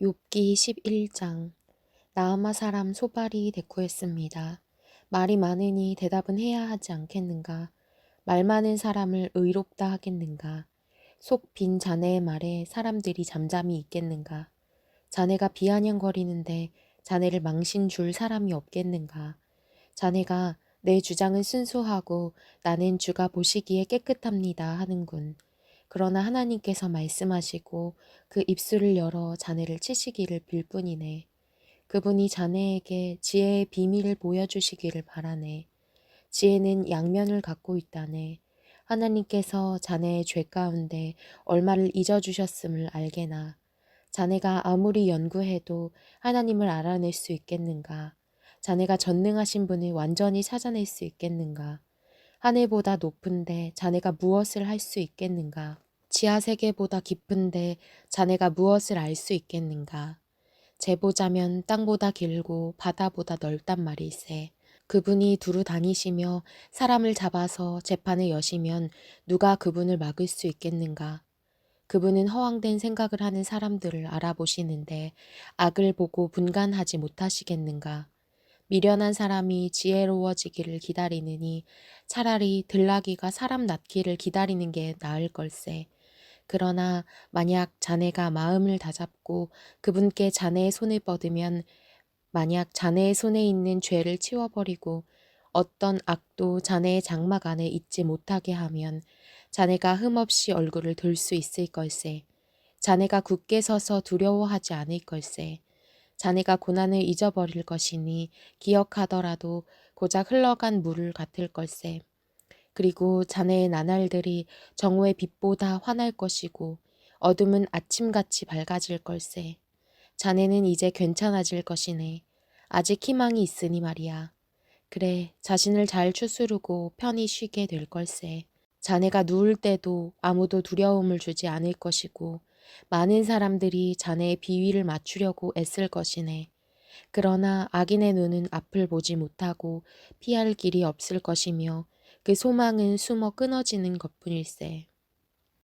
욥기 11장 나아마 사람 소발이 대꾸했습니다. 말이 많으니 대답은 해야 하지 않겠는가? 말 많은 사람을 의롭다 하겠는가? 속 빈 자네의 말에 사람들이 잠잠히 있겠는가? 자네가 비아냥거리는데 자네를 망신 줄 사람이 없겠는가? 자네가 내 주장은 순수하고 나는 주가 보시기에 깨끗합니다 하는군. 그러나 하나님께서 말씀하시고 그 입술을 열어 자네를 치시기를 빌 뿐이네. 그분이 자네에게 지혜의 비밀을 보여주시기를 바라네. 지혜는 양면을 갖고 있다네. 하나님께서 자네의 죄 가운데 얼마를 잊어주셨음을 알게나. 자네가 아무리 연구해도 하나님을 알아낼 수 있겠는가? 자네가 전능하신 분을 완전히 찾아낼 수 있겠는가? 하늘보다 높은데 자네가 무엇을 할 수 있겠는가? 지하 세계보다 깊은데 자네가 무엇을 알 수 있겠는가? 재보자면 땅보다 길고 바다보다 넓단 말일세. 그분이 두루 다니시며 사람을 잡아서 재판을 여시면 누가 그분을 막을 수 있겠는가? 그분은 허황된 생각을 하는 사람들을 알아보시는데 악을 보고 분간하지 못하시겠는가? 미련한 사람이 지혜로워지기를 기다리느니 차라리 들나귀가 사람 낳기를 기다리는 게 나을 걸세. 그러나 만약 자네가 마음을 다잡고 그분께 자네의 손을 뻗으면 만약 자네의 손에 있는 죄를 치워버리고 어떤 악도 자네의 장막 안에 있지 못하게 하면 자네가 흠없이 얼굴을 들 수 있을 걸세. 자네가 굳게 서서 두려워하지 않을 걸세. 자네가 고난을 잊어버릴 것이니 기억하더라도 고작 흘러간 물을 같을 걸세. 그리고 자네의 나날들이 정오의 빛보다 환할 것이고 어둠은 아침같이 밝아질 걸세. 자네는 이제 괜찮아질 것이네. 아직 희망이 있으니 말이야. 그래, 자신을 잘 추스르고 편히 쉬게 될 걸세. 자네가 누울 때도 아무도 두려움을 주지 않을 것이고 많은 사람들이 자네의 비위를 맞추려고 애쓸 것이네. 그러나 악인의 눈은 앞을 보지 못하고 피할 길이 없을 것이며 그 소망은 숨어 끊어지는 것뿐일세.